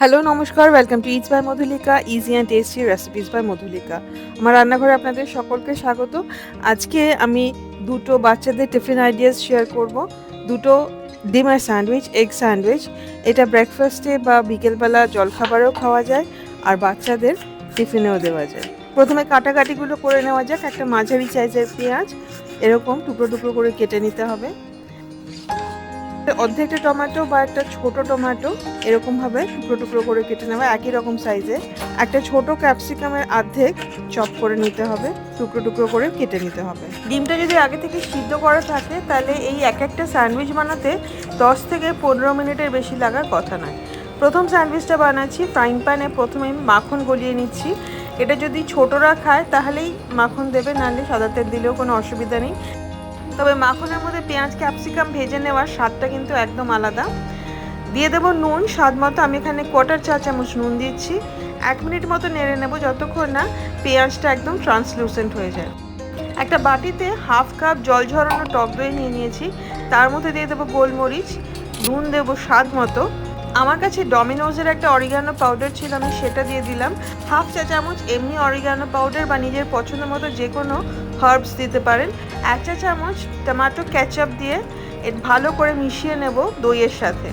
Hello নমস্কার welcome to it's by Madhulika easy and tasty recipes by Madhulika আমার রান্নাঘরে আপনাদের সকলকে স্বাগত। আজকে আমি দুটো বাচ্চাদের টিফিন আইডিয়াস শেয়ার করব। দুটো ডিমের স্যান্ডউইচ এগ স্যান্ডউইচ। এটা ব্রেকফাস্টে বা বিকেলবেলা জলখাবারেও খাওয়া যায়, আর বাচ্চাদের টিফিনেও দেওয়া যায়। প্রথমে কাটাকাটিগুলো করে নেওয়া যাক। একটা মাঝারি সাইজের পেঁয়াজ, এরকম টুকরো টুকরো করে কেটে নিতে হবে। অর্ধেকটা টমেটো বা একটা ছোট টমেটো এরকম ভাবে টুকরো টুকরো করে কেটে নেওয়া, একই রকম সাইজে একটা ছোট ক্যাপসিকামের অর্ধেক চপ করে নিতে হবে, টুকরো টুকরো করে কেটে নিতে হবে। ডিমটা যদি আগে থেকে সিদ্ধ করা থাকে, তাহলে এই এক একটা স্যান্ডউইচ বানাতে দশ থেকে পনেরো মিনিটের বেশি লাগার কথা নয়। প্রথম স্যান্ডউইচটা বানাচ্ছি ফ্রাইং প্যানে প্রথমে মাখন গলিয়ে নিচ্ছি। এটা যদি ছোটরা খায়, তাহলেই মাখন দেবে, নাহলে সাদা তেল দিলেও কোনো অসুবিধা নেই। তবে মাখনের মধ্যে পেঁয়াজ, ক্যাপসিকাম ভেজে নেওয়ার স্বাদটা কিন্তু একদম আলাদা। দিয়ে দেবো নুন, স্বাদ মতো আমি এখানে কোয়াটার চা চামচ নুন দিচ্ছি। এক মিনিট মতো নেড়ে নেব যতক্ষণ না পেঁয়াজটা একদম ট্রান্সলুসেন্ট হয়ে যায়। একটা বাটিতে হাফ কাপ জল ঝরানো টক দই নিয়ে নিয়েছি। তার মধ্যে দিয়ে দেবো গোলমরিচ, নুন দেবো স্বাদ মতো। আমার কাছে ডমিনোজের একটা অরিগানো পাউডার ছিল, আমি সেটা দিয়ে দিলাম। হাফ চা চামচ এমনি অরিগানো পাউডার বা নিজের পছন্দ মতো যে কোনো হার্বস দিতে পারেন। এক চা চামচ টমেটো ক্যাচআপ দিয়ে ভালো করে মিশিয়ে নেব দইয়ের সাথে।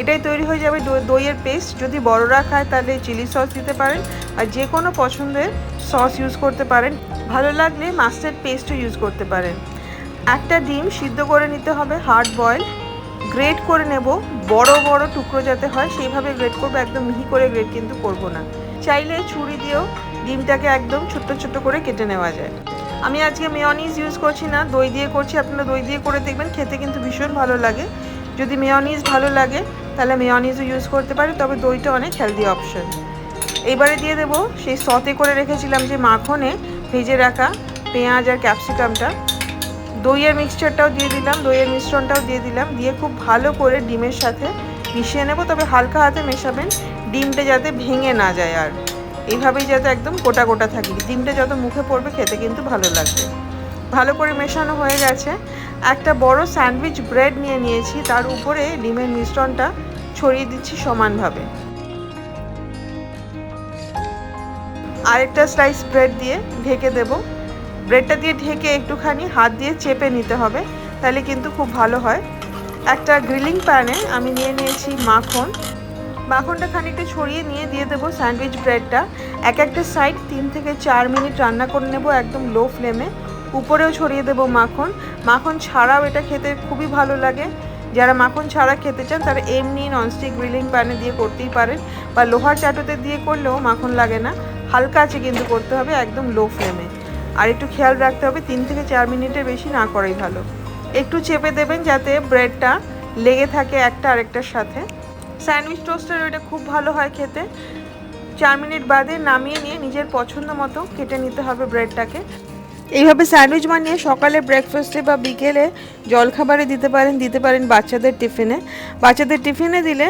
এটাই তৈরি হয়ে যাবে দই- দইয়ের পেস্ট যদি বড়রা খায় তাহলে চিলি সস দিতে পারেন আর যে কোনো পছন্দের সস ইউজ করতে পারেন। ভালো লাগলে মাস্টার্ড পেস্টও ইউজ করতে পারেন। একটা ডিম সিদ্ধ করে নিতে হবে হার্ড বয়েল গ্রেট করে নেব, বড় বড় টুকরো যাতে হয়, সেইভাবে গ্রেট করব, একদম মিহি করে গ্রেট কিন্তু করব না। চাইলে ছুরি দিয়েও ডিমটাকে একদম ছোট্ট ছোট্ট করে কেটে নেওয়া যায়। আমি আজকে মেয়নিজ ইউজ করছি না, দই দিয়ে করছি, আপনারা দই দিয়ে করে দেখবেন, খেতে কিন্তু ভীষণ ভালো লাগে। যদি মেয়নিজ ভালো লাগে, তাহলে মেয়নিজও ইউজ করতে পারে, তবে দইটা অনেক হেলদি অপশন এবারে দিয়ে দেবো, সেই সতে করে রেখেছিলাম যে মাখনে ভেজে রাখা পেঁয়াজ আর ক্যাপসিকামটা দইয়ের মিক্সচারটাও দিয়ে দিলাম, দইয়ের মিশ্রণটাও দিয়ে দিলাম। দিয়ে খুব ভালো করে ডিমের সাথে মিশিয়ে নেব, তবে হালকা হাতে মেশাবেন, ডিমটা যাতে ভেঙে না যায় আর। এইভাবেই যাতে একদম গোটা গোটা থাকে। ডিমটা যত মুখে পড়বে, খেতে কিন্তু ভালো লাগবে। ভালো করে মেশানো হয়ে গেছে। একটা বড় স্যান্ডউইচ ব্রেড নিয়ে নিয়েছি, তার উপরে ডিমের মিশ্রণটা ছড়িয়ে দিচ্ছি সমানভাবে। আরেকটা স্লাইস ব্রেড দিয়ে ঢেকে দেবো। ব্রেডটা দিয়ে ঢেকে একটুখানি হাত দিয়ে চেপে নিতে হবে, তাহলে কিন্তু খুব ভালো হয়। একটা গ্রিলিং প্যানে আমি নিয়ে নিয়েছি মাখন। মাখনটা খানিকটা ছড়িয়ে নিয়ে দিয়ে দেবো স্যান্ডউইচ ব্রেডটা। এক একটা সাইড তিন থেকে চার মিনিট রান্না করে নেব একদম লো ফ্লেমে উপরেও ছড়িয়ে দেবো মাখন। মাখন ছাড়াও এটা খেতে খুবই ভালো লাগে। যারা মাখন ছাড়া খেতে চান, তারা এমনি ননস্টিক গ্রিলিং প্যানে দিয়ে করতেই পারেন, বা লোহার চাটুতে দিয়ে করলেও মাখন লাগে না। হালকা আছে কিন্তু করতে হবে একদম লো ফ্লেমে আর একটু খেয়াল রাখতে হবে, তিন থেকে চার মিনিটের বেশি না করাই ভালো। একটু চেপে দেবেন যাতে ব্রেডটা লেগে থাকে একটা আরেকটার সাথে। স্যান্ডউইচ টোস্টার ওইটা খুব ভালো হয় খেতে। চার মিনিট বাদে নামিয়ে নিয়ে নিজের পছন্দ মতো কেটে নিতে হবে ব্রেডটাকে। এইভাবে স্যান্ডউইচ বানিয়ে সকালে ব্রেকফাস্টে বা বিকেলে জলখাবারে দিতে পারেন দিতে পারেন বাচ্চাদের টিফিনে। বাচ্চাদের টিফিনে দিলে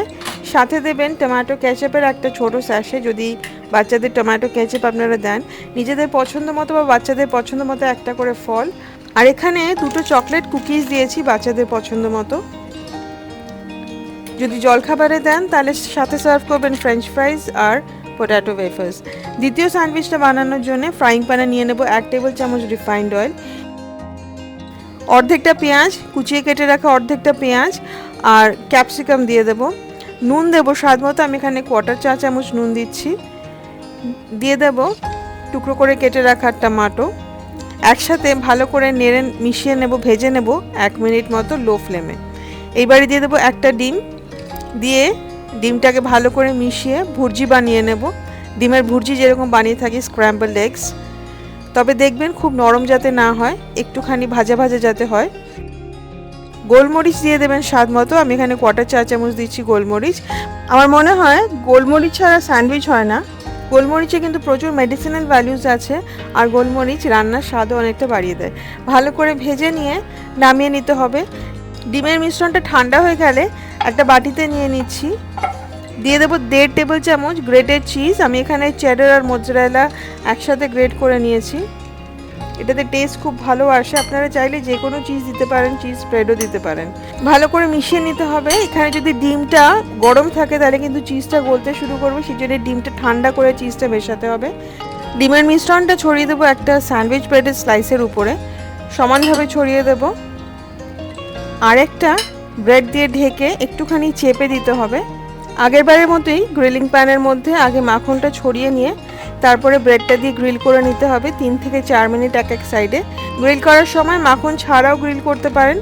সাথে দেবেন টমেটো ক্যাচআপের একটা ছোট স্যাশে যদি বাচ্চাদের টমেটো ক্যাচআপ আপনারা দেন। নিজেদের পছন্দ মতো বা বাচ্চাদের পছন্দ মতো একটা করে ফল। আর এখানে দুটো চকলেট কুকিজ দিয়েছি বাচ্চাদের পছন্দ মতো। যদি জলখাবারে দেন, তাহলে সাথে সার্ভ করবেন ফ্রেঞ্চ ফ্রাইজ আর পোট্যাটো ওয়েফার্স দ্বিতীয় স্যান্ডউইচটা বানানোর জন্য ফ্রাইং প্যানে নিয়ে নেব এক টেবিল চামচ রিফাইন্ড অয়েল অর্ধেকটা পেঁয়াজ, কুচিয়ে কেটে রাখা অর্ধেকটা পেঁয়াজ আর ক্যাপসিকাম দিয়ে দেব। নুন দেবো স্বাদ মতো, আমি এখানে কোয়ার্টার চা চামচ নুন দিচ্ছি। দিয়ে দেব টুকরো করে কেটে রাখা টমাটো একসাথে ভালো করে নেড়ে মিশিয়ে নেব, ভেজে নেব এক মিনিট মতো লো ফ্লেমে এইবারে দিয়ে দেবো একটা ডিম। দিয়ে ডিমটাকে ভালো করে মিশিয়ে ভুর্জি বানিয়ে নেব। ডিমের ভুর্জি যেরকম বানিয়ে থাকি স্ক্র্যাম্বল এগস তবে দেখবেন খুব নরম যাতে না হয়, একটুখানি ভাজা ভাজা যাতে হয়। গোলমরিচ দিয়ে দেবেন স্বাদ মতো। আমি এখানে কোয়ার্টার চা চামচ দিচ্ছি গোলমরিচ। আমার মনে হয় গোলমরিচ ছাড়া স্যান্ডউইচ হয় না। গোলমরিচে কিন্তু প্রচুর মেডিসিনাল ভ্যালিউজ আছে আর গোলমরিচ রান্নার স্বাদও অনেকটা বাড়িয়ে দেয়। ভালো করে ভেজে নিয়ে নামিয়ে নিতে হবে। ডিমের মিশ্রণটা ঠান্ডা হয়ে গেলে একটা বাটিতে নিয়ে নিচ্ছি। দিয়ে দেবো দেড় টেবিল চামচ গ্রেটেড চিজ আমি এখানে চ্যাডার আর মোজরেলা একসাথে গ্রেট করে নিয়েছি। এটাতে টেস্ট খুব ভালো আসে। আপনারা চাইলে যে কোনো চিজ দিতে পারেন চিজ স্প্রেডও দিতে পারেন। ভালো করে মিশিয়ে নিতে হবে। এখানে যদি ডিমটা গরম থাকে, তাহলে কিন্তু চিজটা গলতে শুরু করবে। সেই জন্য ডিমটা ঠান্ডা করে চিজটা মেশাতে হবে। ডিমের মিশ্রণটা ছড়িয়ে দেবো একটা স্যান্ডউইচ ব্রেডের স্লাইসের উপরে। সমানভাবে ছড়িয়ে দেবো। আরেকটা ব্রেড দিয়ে ঢেকে একটুখানি চেপে দিতে হবে। আগের বারের মতোই গ্রিলিং প্যানের মধ্যে আগে মাখনটা ছড়িয়ে নিয়ে তারপরে ব্রেডটা দিয়ে গ্রিল করে নিতে হবে তিন থেকে চার মিনিট এক এক সাইডে। গ্রিল করার সময় মাখন ছাড়াও গ্রিল করতে পারেন,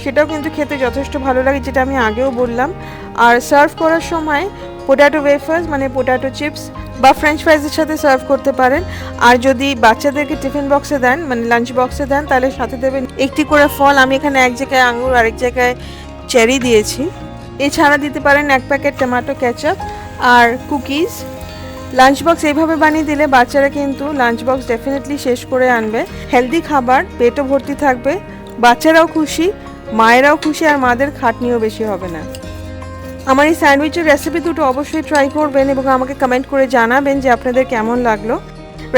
সেটাও কিন্তু খেতে যথেষ্ট ভালো লাগে, যেটা আমি আগেও বললাম। আর সার্ভ করার সময় পোটাটো ওয়েফার্স মানে পোটাটো চিপস বা ফ্রেঞ্চ ফ্রাইজের সাথে সার্ভ করতে পারেন। আর যদি বাচ্চাদেরকে টিফিন বক্সে দেন মানে লাঞ্চ বক্সে দেন, তাহলে সাথে দেবেন একটি করে ফল। আমি এখানে এক জায়গায় আঙুর, আরেক জায়গায় চেরি দিয়েছি। এছাড়া দিতে পারেন এক প্যাকেট টমেটো কেচাপ আর কুকিজ লাঞ্চ বক্স এইভাবে বানিয়ে দিলে বাচ্চারা কিন্তু লাঞ্চ বক্স ডেফিনেটলি শেষ করে আনবে। হেলদি খাবার, পেটও ভর্তি থাকবে। বাচ্চারাও খুশি, মায়েরাও খুশি আর মাদের খাটনিও বেশি হবে না। আমার এই স্যান্ডউইচের রেসিপি দুটো অবশ্যই ট্রাই করবেন এবং আমাকে কমেন্ট করে জানাবেন যে আপনাদের কেমন লাগল।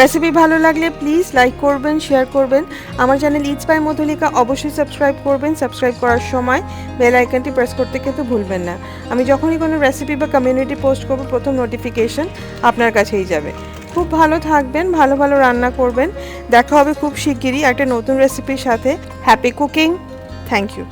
রেসিপি ভালো লাগলে প্লিজ লাইক করবেন শেয়ার করবেন। আমার চ্যানেল ইটস বাই মধুলিকা অবশ্যই সাবস্ক্রাইব করবেন। সাবস্ক্রাইব করার সময় বেল আইকনটি প্রেস করতে কিন্তু ভুলবেন না। আমি যখনই কোনো রেসিপি বা কমিউনিটি পোস্ট করব, প্রথম নোটিফিকেশন আপনার কাছেই যাবে। খুব ভালো থাকবেন, ভালো ভালো রান্না করবেন। দেখা হবে খুব শিগগিরই একটা নতুন রেসিপির সাথে। Happy cooking thank you